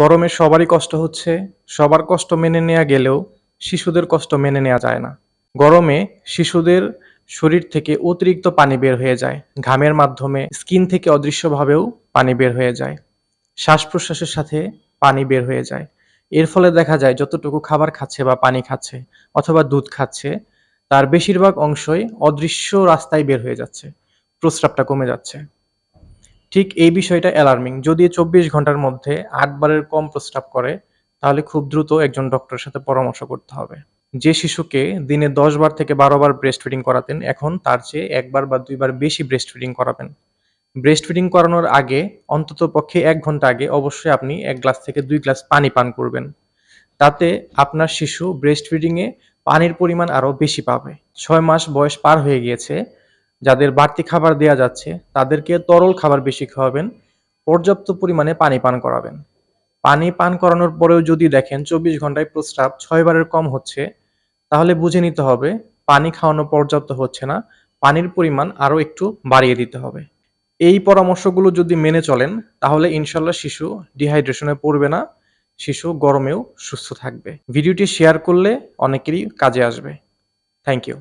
গরমে সবারই কষ্ট হচ্ছে, সবার কষ্ট মেনে নেওয়া গেলেও শিশুদের কষ্ট মেনে নেওয়া যায় না। গরমে শিশুদের শরীর থেকে অতিরিক্ত পানি বের হয়ে যায়, ঘামের মাধ্যমে স্কিন থেকে অদৃশ্যভাবেও পানি বের হয়ে যায় শ্বাস প্রশ্বাসের সাথে পানি বের হয়ে যায়। এর ফলে দেখা যায় যতটুকু খাবার খাচ্ছে বা পানি খাচ্ছে অথবা দুধ খাচ্ছে, তার বেশিরভাগ অংশই অদৃশ্য রাস্তায় বের হয়ে যাচ্ছে, প্রস্রাবটা কমে যাচ্ছে। ঠিক এই বিষয়টা অ্যালার্মিং যদি চব্বিশ ঘণ্টার মধ্যে আটবারের কম প্রস্রাব করে, তাহলে খুব দ্রুত একজন ডক্টরের সাথে পরামর্শ করতে হবে। যে শিশুকে দিনে দশ বার থেকে বারো বার ব্রেস্ট ফিডিং করাতেন, এখন তার চেয়ে একবার বা দুইবার বেশি ব্রেস্ট ফিডিং করাবেন। ব্রেস্ট ফিডিং করানোর আগে, অন্তত পক্ষে এক ঘণ্টা আগে অবশ্যই আপনি এক গ্লাস থেকে দুই গ্লাস পানি পান করবেন। তাতে আপনার শিশু ব্রেস্ট ফিডিংয়ে পানির পরিমাণ আরও বেশি পাবে। ছয় মাস বয়স পার হয়ে গিয়েছে যাদের বাড়তি খাবার দেওয়া যাচ্ছে, তাদেরকে তরল খাবার বেশি খাওয়াবেন, পর্যাপ্ত পরিমাণে পানি পান করাবেন। পানি পান করানোর পরেও যদি দেখেন চব্বিশ ঘন্টায় প্রস্রাব ছয়বারের কম হচ্ছে, তাহলে বুঝে নিতে হবে পানি খাওয়ানো পর্যাপ্ত হচ্ছে না, পানির পরিমাণ আরও একটু বাড়িয়ে দিতে হবে। এই পরামর্শগুলো যদি মেনে চলেন, তাহলে ইনশাল্লাহ শিশু ডিহাইড্রেশনে পড়বে না, শিশু গরমেও সুস্থ থাকবে। ভিডিওটি শেয়ার করলে অনেকেরই কাজে আসবে। Thank you.